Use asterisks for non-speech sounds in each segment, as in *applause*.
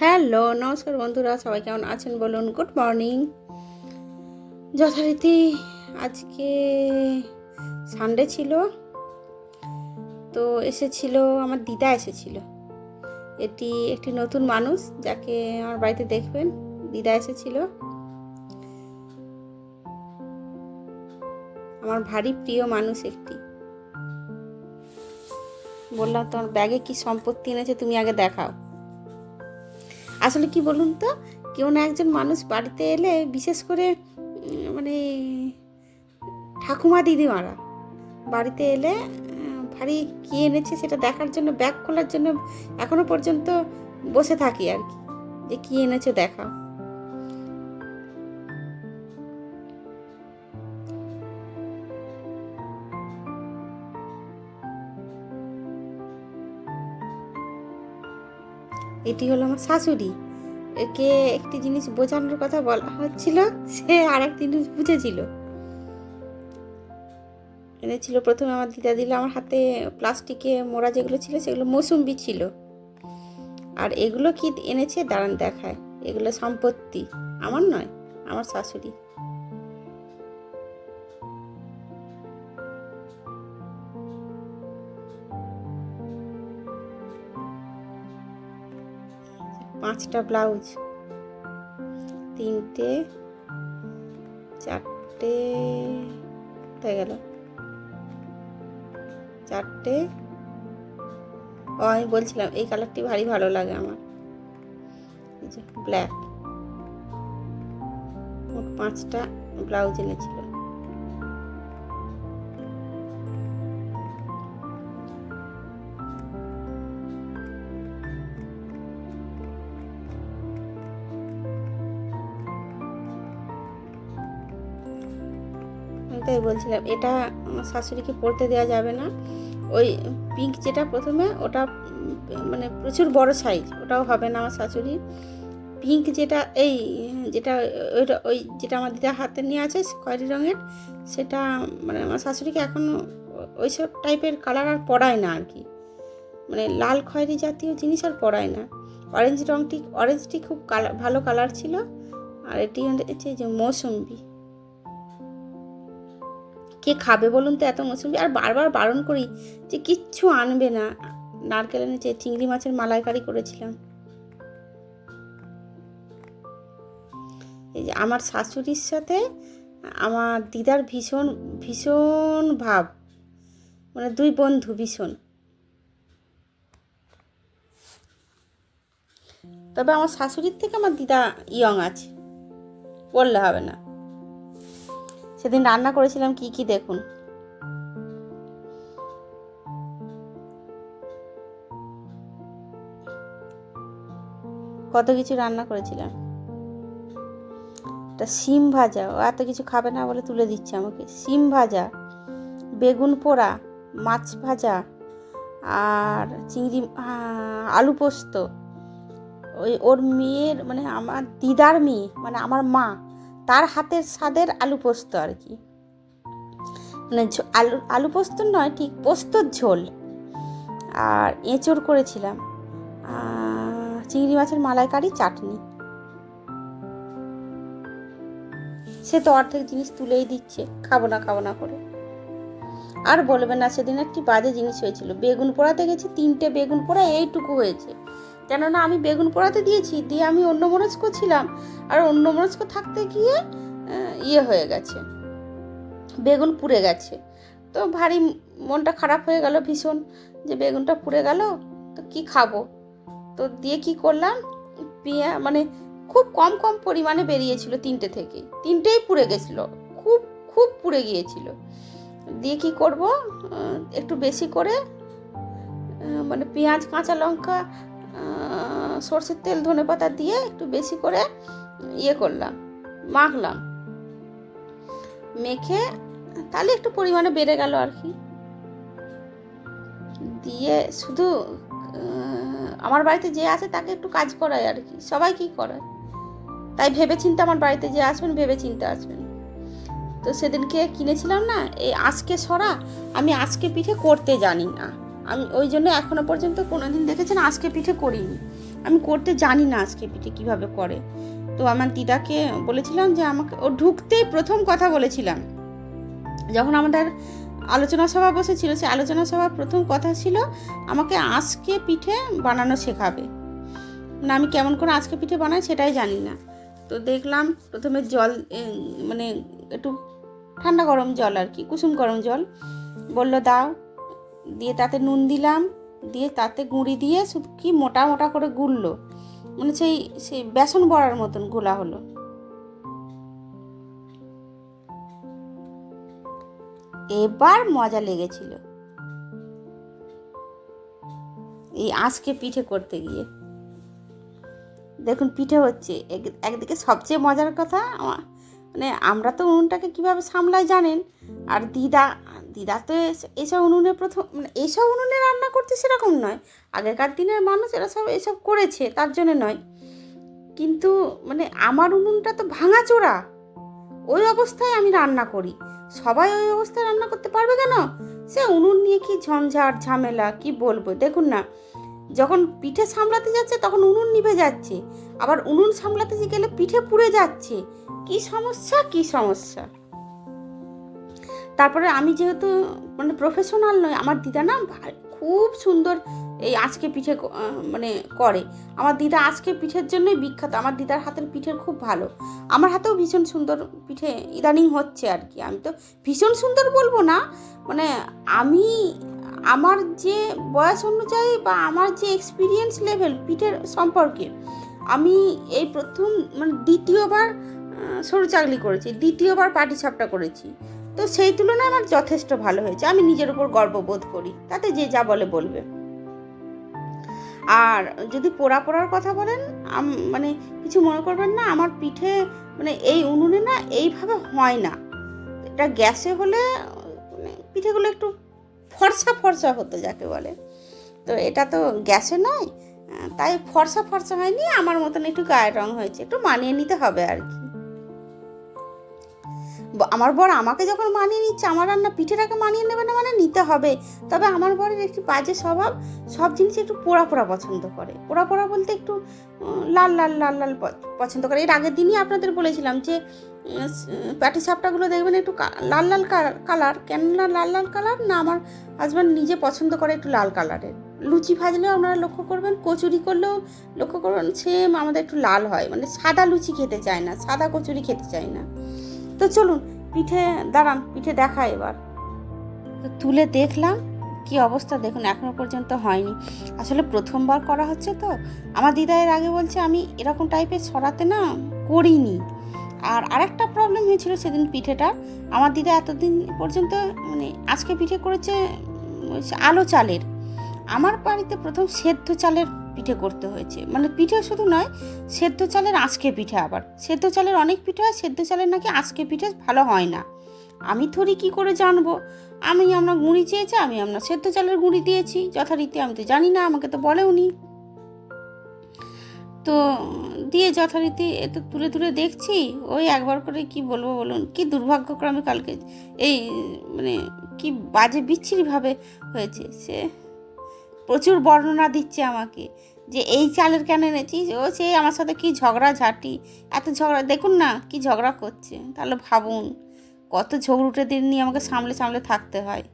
Hello, নমস্কার বন্ধুরা, সবাই কেমন আছেন বলুন? গুড মর্নিং যথারীতি আজকে সানডে ছিল, তো এসেছিল, আমার দিদা এসেছিল। এটি একটি নতুন মানুষ যাকে আমার বাড়িতে দেখবেন, দিদা এসেছিল। আমার ভারী প্রিয় মানুষ একটি। বললাম, তোমার ব্যাগে কি সম্পত্তি এনেছে তুমি আগে দেখাও। আসলে কি বলুন তো? কেউ না একজন মানুষ বাড়িতে এলে বিশেষ করে মানে ঠাকুমা দিদিমারা বাড়িতে এলে ভারী কী এনেছে সেটা দেখার জন্য, ব্যাগ খোলার জন্য এখনও পর্যন্ত বসে থাকি আর কি। যে কী এনেছো দেখাও। এটি হলো আমার শাশুড়ি। একে একটি জিনিস বোঝানোর কথা বলা হচ্ছিল, সে আর এক জিনিস বুঝেছিল। এনেছিল প্রথমে আমার দিদা দিল আমার হাতে প্লাস্টিকে মোড়া যেগুলো ছিল, সেগুলো মৌসুম্বি ছিল। আর এগুলো কি এনেছে? দাঁড়ান দেখায়। এগুলো সম্পত্তি। আমার নয়, আমার শাশুড়ি। পাঁচটা ব্লাউজ। তিনটে, চারটে হয়ে গেল? চারটে। ও, আমি বলছিলাম, এই কালারটি ভারী ভালো লাগে আমার। ব্ল্যাক পাঁচটা ব্লাউজ এনেছিল তাই বলছিলাম, এটা শাশুড়িকে পড়তে দেওয়া যাবে না। ওই পিঙ্ক যেটা প্রথমে, ওটা মানে প্রচুর বড় সাইজ ওটাও হবে না আমার শাশুড়ি। পিঙ্ক যেটা, এই যেটা, ওইটা, ওই যেটা আমার দিদা হাতে নিয়ে আছে, খয়েরি রঙের, সেটা মানে আমার শাশুড়িকে এখন ওই সব টাইপের কালার আর পড়ায় না আর কি। মানে লাল খয়েরি জাতীয় জিনিস আর পড়ায় না। অরেঞ্জ রঙটি অরেঞ্জটি খুব কালার ভালো কালার ছিল। আর এটি হচ্ছে যে মৌসুম্বি। কে খাবে বলুন তো এত মৌসুমি? আর বারবার বারণ করি যে কিচ্ছু আনবে না। নারকেল এনেছে, চিংড়ি মাছের মালাইকারি করেছিলাম। এই যে আমার শাশুড়ির সাথে আমার দিদার ভীষণ ভীষণ ভাব। মানে দুই বন্ধু ভীষণ। তবে আমার শাশুড়ির থেকে আমার দিদা ইয়ং আছে। বললে হবে না। সেদিন রান্না করেছিলাম, কি কি দেখুন? কত কিছু রান্না করেছিলাম। একটা সিম ভাজা, ও এত কিছু খাবে না বলে তুলে দিচ্ছে আমাকে। সিম ভাজা, বেগুন পোড়া, মাছ ভাজা, আর চিংড়ি আলু পোস্ত। ওই ওর মেয়ের মানে আমার দিদার মেয়ে মানে আমার মা তার হাতের স্বাদের আলু পোস্ত আর কি। মানে আলু আলু পোস্ত নয়, ঠিক পোস্তর ঝোল। আর এঁচড় করেছিলাম। চিংড়ি মাছের মালাইকারি, চাটনি। সে তো অর্ধেক জিনিস তুলেই দিচ্ছে, খাব না খাব না করে। আর বলবে না, সেদিন একটি বাজে জিনিস হয়েছিল। বেগুন পোড়াতে গেছি, তিনটে বেগুন পোড়া, এইটুকু হয়েছে। কেননা আমি বেগুন পোড়াতে দিয়েছি, দিয়ে আমি অন্য মনস্ক ছিলাম। আর অন্য মনস্ক থাকতে গিয়ে ইয়ে হয়ে গেছে। বেগুন পুড়ে গেছে। তো ভারী মনটা খারাপ হয়ে গেল ভীষণ যে বেগুনটা পুড়ে গেল, তো কি খাব? তো দিয়ে কি করলাম? পেঁয়া মানে খুব কম কম পরিমাণে বেরিয়েছিল তিনটে থেকে। তিনটেই পুড়ে গেছিল। খুব খুব পুড়ে গিয়েছিল। দিয়ে কি করব? একটু বেশি করে মানে পেঁয়াজ, কাঁচা লঙ্কা সর্ষের তেল ধনে পাতা দিয়ে একটু বেশি করে ইয়ে করলাম, মাখলাম। মেখে তাহলে একটু পরিমাণে বেড়ে গেল আর কি। দিয়ে শুধু আমার বাড়িতে যে আছে তাকে একটু কাজ করায় আর কি, সবাই কি করায় তাই ভেবে চিন্তে আমার বাড়িতে যে আসবেন ভেবে চিন্তে আসবেন। তো সেদিনকে কিনেছিলাম না, এই আজকে সরা, আমি আজকে পিঠে করতে জানি না। আমি ওই জন্য এখনও পর্যন্ত কোনোদিন দেখেছেন, আজকে পিঠে করিনি। আমি করতে জানি না আজকে পিঠে কীভাবে করে। তো আমার দিদাকে বলেছিলাম যে আমাকে, ও ঢুকতেই প্রথম কথা বলেছিলাম। যখন আমাদের আলোচনা সভা বসেছিল, সে আলোচনা সভার প্রথম কথা ছিল, আমাকে আজকে পিঠে বানানো শেখাবে। মানে আমি কেমন করে আজকে পিঠে বানাই সেটাই জানি না। তো দেখলাম প্রথমে জল মানে একটু ঠান্ডা গরম জল আর কি, কুসুম গরম জল। বলল, দাও। দিয়ে তাতে নুন দিলাম, দিয়ে তাতে গুঁড়ি দিয়ে শুধু কি মোটা মোটা করে গুললো মানে সেই সেই বেসন বড়ার মতন গোলা হলো। এবার মজা লেগেছিল। এই আজকে পিঠে করতে গিয়ে। দেখুন, পিঠে হচ্ছে। এক- একদিকে সবচেয়ে মজার কথা মানে আমরা তো উনুনটাকে কীভাবে সামলাই জানেন? আর দিদা দিদা। তো এস- এসব উনুনে প্রথম মানে এইসব উনুনে রান্না করতে সেরকম নয়। আগেকার দিনের মানুষ এরা সব এসব করেছে, তার জন্য নয়। কিন্তু মানে আমার উনুনটা তো ভাঙাচোরা ওই অবস্থায় আমি রান্না করি। সবাই ওই অবস্থায় রান্না করতে পারবে কেন? সে উনুন নিয়ে কি ঝঞ্ঝাট, ঝামেলা, কি বলব? দেখুন না, যখন পিঠে সামলাতে যাচ্ছে তখন উনুন নিভে যাচ্ছে। আবার উনুন সামলাতে গেলে পিঠে পুড়ে যাচ্ছে। কি সমস্যা কি সমস্যা? তারপরে আমি যেহেতু মানে প্রফেশনাল নই, আমার দিদা না খুব সুন্দর এই আজকে পিঠে মানে করে। আমার দিদা আজকে পিঠের জন্যই বিখ্যাত, আমার দিদার হাতের পিঠের খুব ভালো। আমার হাতেও ভীষণ সুন্দর পিঠে ইদানিং হচ্ছে আর কি। আমি তো ভীষণ সুন্দর বলব না মানে আমি, আমার যে বয়স অনুযায়ী বা আমার যে এক্সপিরিয়েন্স লেভেল পিঠের সম্পর্কে, আমি এই প্রথম মানে দ্বিতীয়বার সরু চাকলি করেছি, দ্বিতীয়বার পাটি সাপটা করেছি। তো সেই তুলনায় আমার যথেষ্ট ভালো হয়েছে। আমি নিজের উপর গর্ববোধ করি। তাতে যে যা বলে বলবে। আর যদি পোড়া পোড়ার কথা বলেন মানে কিছু মনে করবেন না, আমার পিঠে মানে এই উনুনে না এইভাবে হয় না। এটা গ্যাসে হলে মানে পিঠেগুলো একটু ফর্সা ফর্সা হতো যাকে বলে। তো এটা তো গ্যাসে নয়, তাই ফর্সা ফর্সা হয়নি, আমার মতন একটু গায়ের রং হয়েছে। একটু মানিয়ে নিতে হবে আর কি। আমার বর আমাকে যখন মানিয়ে নিচ্ছে, আমার রান্না পিঠেটাকে মানিয়ে নেবে না মানে নিতে হবে। তবে আমার বরের একটি বাজে স্বভাব, সব জিনিস একটু পোড়া পোড়া পছন্দ করে। পোড়া পোড়া বলতে একটু লাল লাল লাল লাল পছন্দ করে। এর আগের দিনই আপনাদের বলেছিলাম যে প্যাটি সাপটাগুলো দেখবেন একটু লাল লাল কালার। কেন না লাল লাল কালার? না, আমার হাজব্যান্ড নিজে পছন্দ করে একটু লাল কালারের। লুচি ভাজলেও আপনারা লক্ষ্য করবেন, কচুরি করলেও লক্ষ্য করবেন সেম আমাদের একটু লাল হয়। মানে সাদা লুচি খেতে চায় না, সাদা কচুরি খেতে চায় না। তো চলুন, পিঠে দাঁড়ান, পিঠে দেখা এবার। তো তুলে দেখলাম, কি অবস্থা দেখুন, এখনও পর্যন্ত হয়নি। আসলে প্রথমবার করা হচ্ছে তো। আমার দিদা এর আগে বলছে, আমি এরকম টাইপের সরাতে না করিনি। আর আরেকটা প্রবলেম হয়েছিল সেদিন পিঠেটা। আমার দিদা এতদিন পর্যন্ত মানে আজকে পিঠে করেছে, আলো চালের। আমার বাড়িতে প্রথম সেদ্ধ চালের পিঠে করতে হয়েছে। মানে পিঠে শুধু নয়, সেদ্ধ চালের আজকে পিঠে আবার। সেদ্ধ চালের অনেক পিঠে হয়, সেদ্ধ চালের নাকি আজকে পিঠে ভালো হয় না। আমি থরি কি করে জানব? আমি আমরা গুঁড়ি চেয়েছি, আমি আমরা সেদ্ধ চালের গুঁড়ি দিয়েছি। যথারীতি আমি তো জানি না, আমাকে তো বলেও নি। তো দিয়ে যথারীতি এত তুলে তুলে দেখছি, ওই একবার করে কি বলব বলুন? কি দুর্ভাগ্যক্রমে কালকে এই মানে কি বাজে বিচ্ছিরিভাবে হয়েছে, সে প্রচুর বর্ণনা দিচ্ছে আমাকে যে এই চালের কেন এনেছিস? ও সে আমার সাথে কি ঝগড়া ঝাঁটি? এত ঝগড়া, দেখুন না কি ঝগড়া করছে। তাহলে ভাবুন, কত ঝগড়ুটে দিন নিয়ে আমাকে সামলে সামলে থাকতে হয়।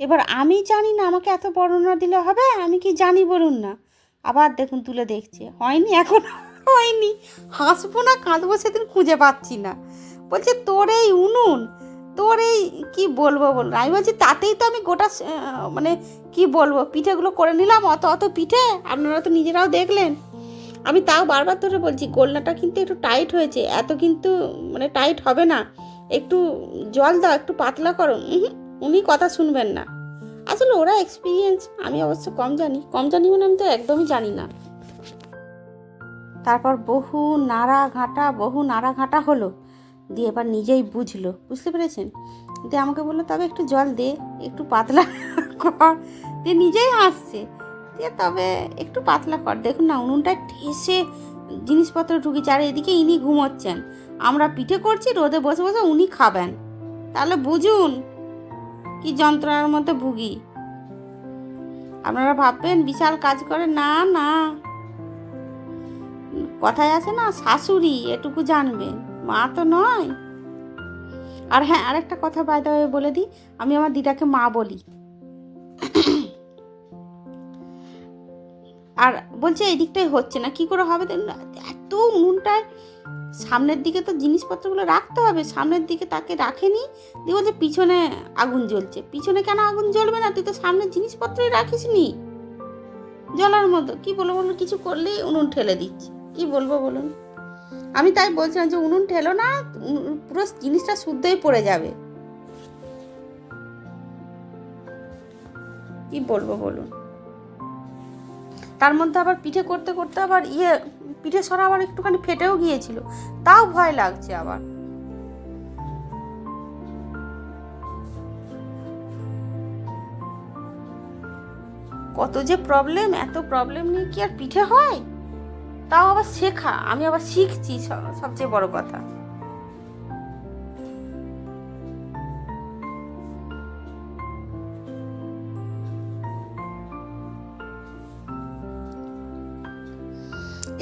এবার আমি জানি না আমাকে এত বর্ণনা দিলে হবে, আমি কি জানি বলুন না। আবার দেখুন, তুলে দেখছে। হয়নি এখন, হয়নি। হাসবো না, কাঁদবো সেদিন খুঁজে পাচ্ছি না। বলছে, তোর এই উনুন তোর এই কী বলব বলুন আমি বলছি তাতেই তো আমি গোটা মানে কি বলব? পিঠেগুলো করে নিলাম, অত অত পিঠে, আপনারা তো নিজেরাও দেখলেন। আমি তাও বারবার ধরে বলছি, গোলনাটা কিন্তু একটু টাইট হয়েছে, এত কিন্তু মানে টাইট হবে না। একটু জল দাও, একটু পাতলা করো। উনি কথা শুনবেন না। আসলে ওরা এক্সপিরিয়েন্স আমি অবশ্য কম জানি। কম জানি মানে আমি তো একদমই জানি না। তারপর বহু নাড়া ঘাঁটা বহু নাড়া ঘাঁটা হলো। দিয়ে এবার নিজেই বুঝলো। বুঝতে পেরেছেন? দিয়ে আমাকে বলল, তবে একটু জল দে, একটু পাতলা *laughs* কর। দিয়ে নিজেই হাসছে। দিয়ে তবে একটু পাতলা কর। দেখুন না, উনুনটা ঠেসে জিনিসপত্র ঢুকেছে। আর এদিকে ইনি ঘুমোচ্ছেন। আমরা পিঠে করছি, রোদে বসে বসে উনি খাবেন। তাহলে বুঝুন কি যন্ত্রণার মধ্যে ভুগি। আপনারা ভাববেন, বিশাল কাজ করে। না না। কথায় আছে না, শাশুড়ি এটুকু জানবেন মা তো নয়। আর হ্যাঁ আরেকটা কথা বাইদা বলে দিই, আমি আমার দিদাকে মা বলি। আর বলছে এই দিকটাই হচ্ছে না, কি করে হবে এত উনুনটায় সামনের দিকে তো জিনিসপত্রগুলো রাখতে হবে, সামনের দিকে তাকে রাখেনি, দিয়ে বলছে পিছনে আগুন জ্বলছে। পিছনে কেন আগুন জ্বলবে না? তুই তো সামনের জিনিসপত্রই রাখিস নি জ্বলার মতো। কি বলব বলুন, কিছু করলেই উনুন ঠেলে দিচ্ছে। কি বলব বলুন? আমি তাই বলছিলাম যে উনুন ঠেলো না পুরো জিনিসটা শুদ্ধই পড়ে যাবে। কি বলব বলুন? তার মধ্যে আবার পিঠে করতে করতে আবার ইয়ে পিঠে সরা আবার একটুখানি ফেটেও গিয়েছিল। তাও ভয় লাগছে আবার। কত যে প্রবলেম এত প্রবলেম নিয়ে কি আর পিঠে হয়? তাও আবার শেখা, আমি আবার শিখছি সবচেয়ে বড় কথা।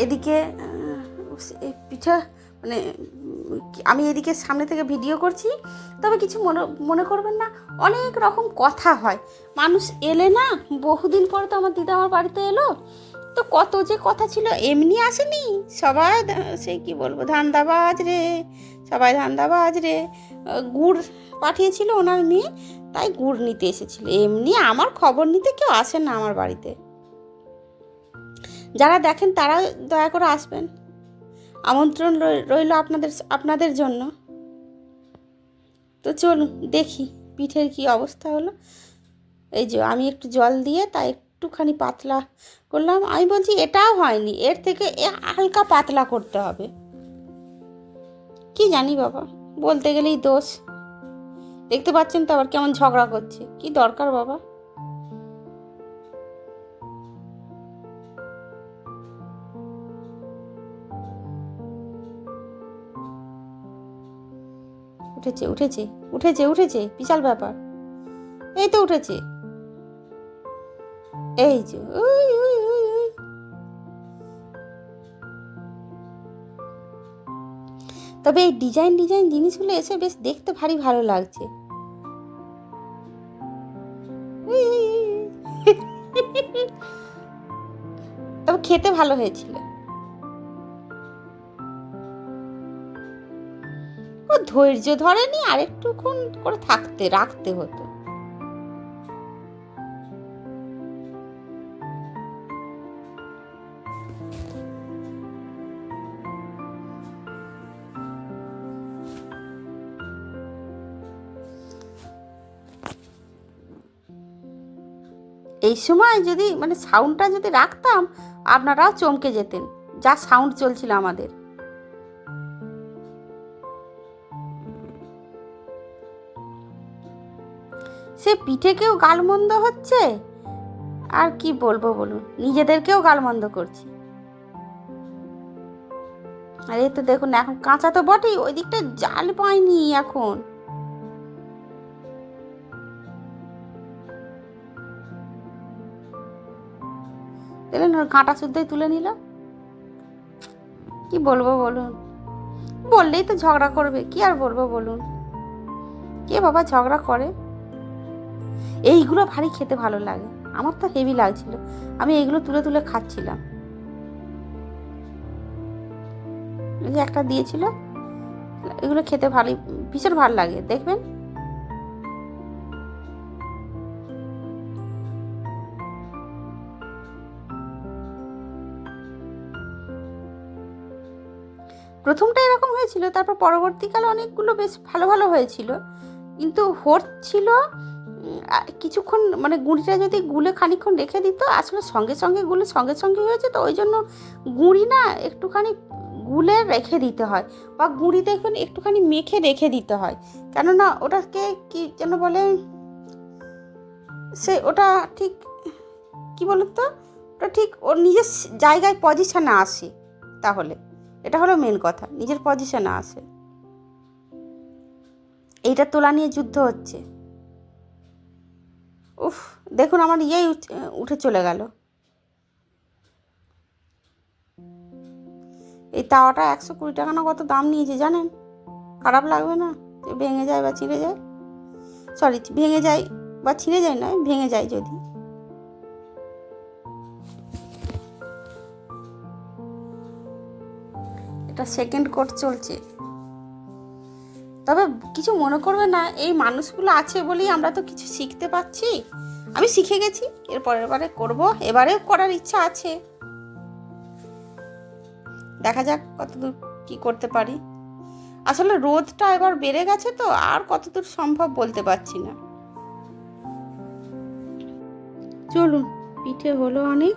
এদিকে পিঠা মানে আমি এদিকে সামনে থেকে ভিডিও করছি, তবে কিছু মনে মনে করবেন না, অনেক রকম কথা হয়। মানুষ এলে না, বহুদিন পরে তো আমার দিদা আমার বাড়িতে এলো তো কত যে কথা ছিল, এমনি আসেনি। সবাই সে কি বলব, ধান্দাবাজ রে, সবাই ধান্দাবাজ রে। গুড় পাঠিয়েছিল ওনার মেয়ে, তাই গুড় নিতে এসেছিল। এমনি আমার খবর নিতে কেউ আসেন না আমার বাড়িতে। যারা দেখেন তারা দয়া করে আসবেন। আমন্ত্রণ রইল আপনাদের আপনাদের জন্য। তো চলুন, দেখি পিঠের কি অবস্থা হলো। এই যে আমি একটু জল দিয়ে, তাই একটুখানি পাতলা করলাম। আমি বলছি, এটাও হয়নি। এর থেকে হালকা পাতলা করতে হবে। কি জানি বাবা, বলতে গেলেই দোষ। দেখতে পাচ্ছেন তো আবার কেমন ঝগড়া করছে। কি দরকার বাবা? উঠেছে উঠেছে উঠেছে উঠেছে, বিশাল ব্যাপার। এই তো উঠেছে। এই যে তবে এই ডিজাইন ডিজাইন জিনিসগুলো এসে বেশ দেখতে ভারী ভালো লাগছে। তবে খেতে ভালো হয়েছিল ও ধৈর্য ধরেনি আর একটুক্ষণ করে থাকতে, রাখতে হতো এই সময় যদি মানে সাউন্ডটা যদি রাখতাম আপনারাও চমকে যেতেন। যা সাউন্ড চলছিল আমাদের। সে পিঠেকেও গালমন্দ হচ্ছে? আর কি বলব বলুন, নিজেদেরকেও গালমন্দ করছি। আর এই তো দেখুন, এখন কাঁচা তো বটেই, ওই দিকটা জাল পাইনি এখন। ওর কাঁটা শুদ্ধই তুলে নিল কি বলব বলুন? বললেই তো ঝগড়া করবে, কি আর বলব বলুন? কে বাবা ঝগড়া করে? এইগুলো ভারী খেতে ভালো লাগে। আমার তো হেভি লাগছিল। আমি এইগুলো তুলে তুলে খাচ্ছিলাম। একটা দিয়েছিল, এগুলো খেতে ভালোই, ভীষণ ভালো লাগে, দেখবেন? প্রথমটা এরকম হয়েছিল তারপর পরবর্তীকালে অনেকগুলো বেশ ভালো ভালো হয়েছিল। কিন্তু উম, কিছুক্ষণ মানে গুঁড়িটা যদি গুলে খানিক্ষণ রেখে দিত আসলে সঙ্গে সঙ্গে গুলে সঙ্গে সঙ্গে হয়েছে তো ওই জন্য গুঁড়ি না একটুখানি গুলে রেখে দিতে হয় বা গুঁড়িতে এখন একটুখানি মেখে রেখে দিতে হয়। কেননা ওটাকে কি যেন বলে সে ওটা ঠিক কি বলুন তো ওটা ঠিক ওর নিজের জায়গায় পজিশনে আসে তাহলে। এটা হলো মেন কথা, নিজের পজিশনে আসে এইটা তোলা নিয়ে যুদ্ধ হচ্ছে। উফ, দেখুন আমার ইয়েই উঠ- চলে গেল। এই তাওয়াটা একশো কুড়ি টাকা না কত দাম নিয়েছে জানেন? খারাপ লাগবে না? ভেঙে যায় বা ছিঁড়ে যায়? সরি ভেঙে যায় বা ছিঁড়ে যায় নয়, ভেঙে যায় যদি। এটা সেকেন্ড কোর্স চলছে। তবে কিছু মনে করবে না, এই মানুষগুলো আছে বলেই আমরা তো কিছু শিখতে পাচ্ছি। আমি শিখে গেছি, এর পরের বারে করব এবারেও করার ইচ্ছা আছে। দেখা যাক কতদূর কি করতে পারি। আসলে রোদটা এবার বেড়ে গেছে তো, আর কতদূর সম্ভব বলতে পারছি না। চলুন, পিঠে হলো অনেক।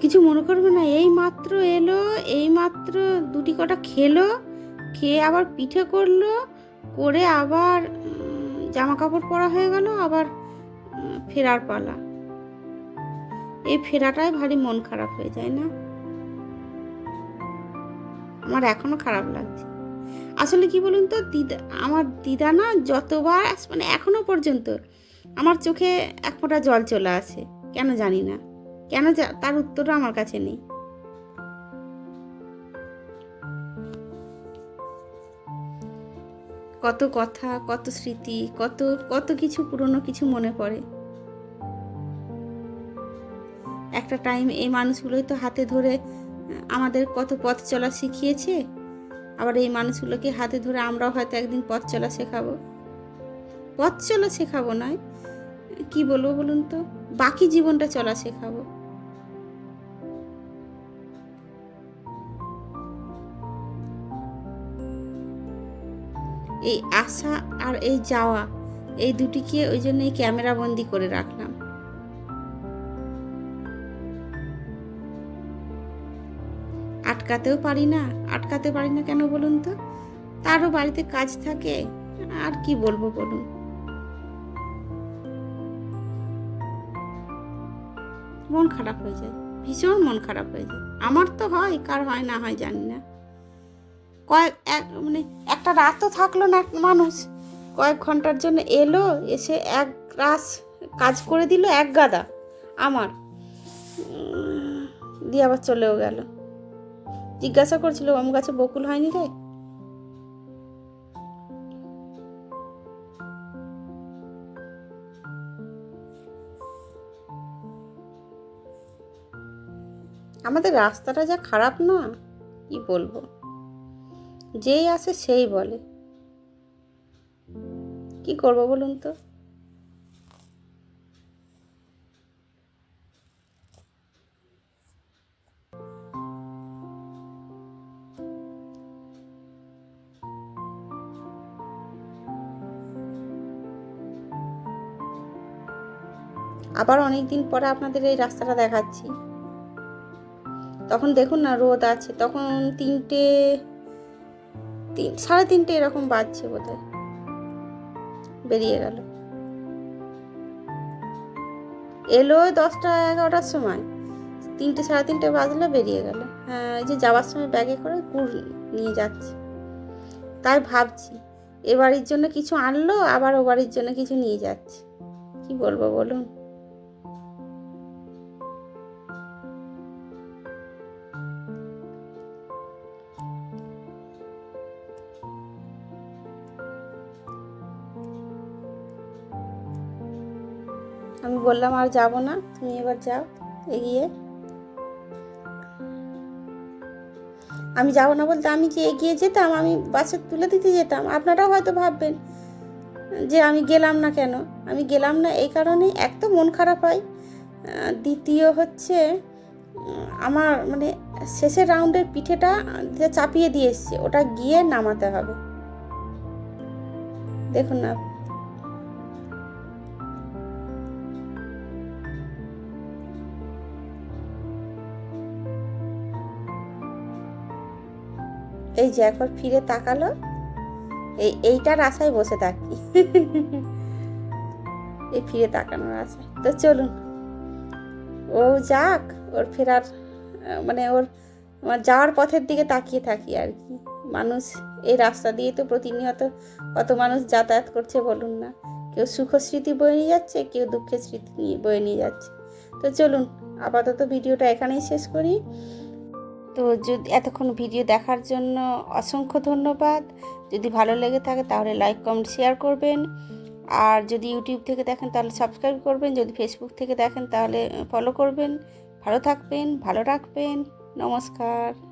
কিছু মনে করবে না, এই মাত্র এলো, এই মাত্র দুটি কটা খেলো, খেয়ে আবার পিঠে করল, করে আবার জামা কাপড় পরা হয়ে গেল, আবার ফেরার পালা। এই ফেরাটাই ভারী মন খারাপ হয়ে যায় না? আমার এখনও খারাপ লাগছে। আসলে কি বলুন তো, দিদা, আমার দিদা না যতবার মানে এখনও পর্যন্ত আমার চোখে এক ফোঁটা জল চলে আসে, কেন জানি না। কেন যা- তার উত্তরও আমার কাছে নেই। কত কথা, কত স্মৃতি, কত কত কিছু পুরনো কিছু মনে পড়ে। একটা টাইম এই মানুষগুলোই তো হাতে ধরে আমাদের কত পথ চলা শিখিয়েছে, আবার এই মানুষগুলোকে হাতে ধরে আমরাও হয়তো একদিন পথ চলা শেখাবো। পথ চলা শেখাবো নয়, কি বলব বলুন তো? বাকি জীবনটা চলা শেখাবো। এই আসা আর এই যাওয়া, এই দুটিকে ওই জন্য এই ক্যামেরা বন্দি করে রাখলাম। আটকাতেও পারি না, আটকাতে পারি না কেন বলুন তো? তারও বাড়িতে কাজ থাকে, আর কি বলব বলুন? মন খারাপ হয়ে যায়, ভীষণ মন খারাপ হয়ে যায়। আমার তো হয়, কার হয় না হয় জানি না। কয়েক, এক মানে একটা রাতও থাকল না মানুষ। কয়েক ঘণ্টার জন্য এলো, এসে এক রাস কাজ করে দিল, এক গাদা আমার। দিয়ে আবার চলেও গেল। জিজ্ঞাসা করছিল আম গাছে বকুল হয়নি রে? আমাদের রাস্তাটা যা খারাপ না, কি বলব? যেই আসে সেই বলে। কি করব বলুন তো? আবার অনেক দিন পরে আপনাদের এই রাস্তাটা দেখাচ্ছি। তখন দেখুন না রোদ আছে, তখন তিনটে তিন, সাড়ে তিনটে এরকম বাজছে বোধহয়। বেরিয়ে গেল। এলো দশটা, এগারোটার সময়। তিনটে, সাড়ে তিনটে বাজলো, বেরিয়ে গেল। হ্যাঁ এই যে যাওয়ার সময় ব্যাগে করে গুড় নিয়ে যাচ্ছি। তাই ভাবছি, এ বাড়ির জন্য কিছু আনলো, আবার ও বাড়ির জন্য কিছু নিয়ে যাচ্ছে। কি বলব বলুন? বললাম আর যাব না, তুমি এবার যাও, এগিয়ে। আমি যাব না বলতে আমি যে এগিয়ে যেতাম? আমি বাসে তুলে দিতে যেতাম। আপনারাও হয়তো ভাববেন যে আমি গেলাম না কেন? আমি গেলাম না এই কারণে এক তো মন খারাপ হয় দ্বিতীয় হচ্ছে আমার মানে শেষের রাউন্ডের পিঠেটা চাপিয়ে দিয়ে এসছে, ওটা গিয়ে নামাতে হবে। দেখুন না এই যে একবার ফিরে তাকালো, এই এইটার আশায় বসে থাকি। *laughs* এই ফিরে তাকানোর আশায় তো চলুন, ও যাক, ওর ফেরার মানে ওর যাওয়ার পথের দিকে তাকিয়ে থাকি আর কি। মানুষ, এই রাস্তা দিয়ে তো প্রতিনিয়ত কত মানুষ যাতায়াত করছে বলুন না। কেউ সুখ স্মৃতি বয়ে নিয়ে যাচ্ছে, কেউ দুঃখের স্মৃতি নিয়ে, বয়ে নিয়ে যাচ্ছে। তো চলুন, আপাতত ভিডিওটা এখানেই শেষ করি। তো যদি এতক্ষণ ভিডিও দেখার জন্য অসংখ্য ধন্যবাদ। যদি ভালো লেগে থাকে তাহলে লাইক, কমেন্ট, শেয়ার করবেন। আর যদি ইউটিউব থেকে দেখেন তাহলে সাবস্ক্রাইব করবেন। যদি ফেসবুক থেকে দেখেন তাহলে ফলো করবেন। ভালো থাকবেন, ভালো রাখবেন। নমস্কার।